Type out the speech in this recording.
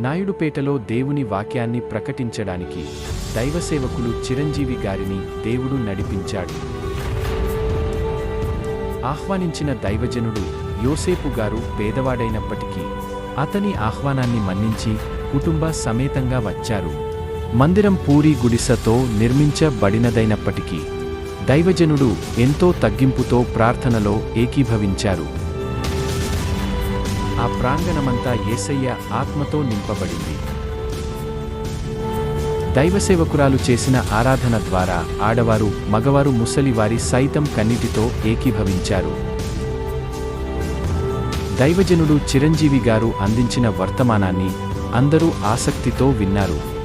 నాయుడుపేటలో దేవుని వాక్యాన్ని ప్రకటించడానికి దైవసేవకులు చిరంజీవి గారిని దేవుడు నడిపించాడు. ఆహ్వానించిన దైవజనుడు యోసేపు గారు పేదవాడైనప్పటికీ అతని ఆహ్వానాన్ని మన్నించి కుటుంబ సమేతంగా వచ్చారు. మందిరం పూరి గుడిసతో నిర్మించబడినదైనప్పటికీ దైవజనుడు ఎంతో తగ్గింపుతో ప్రార్థనలో ఏకీభవించారు. ఆ ప్రాంగణమంతా యేసయ్య ఆత్మతో నింపబడింది. దైవసేవకురాలు చేసిన ఆరాధన ద్వారా ఆడవారు మగవారు ముసలివారి సైతం కన్నిటితో ఏకీభవించారు. దైవజనుడు చిరంజీవి గారు అందించిన వర్తమానాన్ని అందరూ ఆసక్తితో విన్నారు.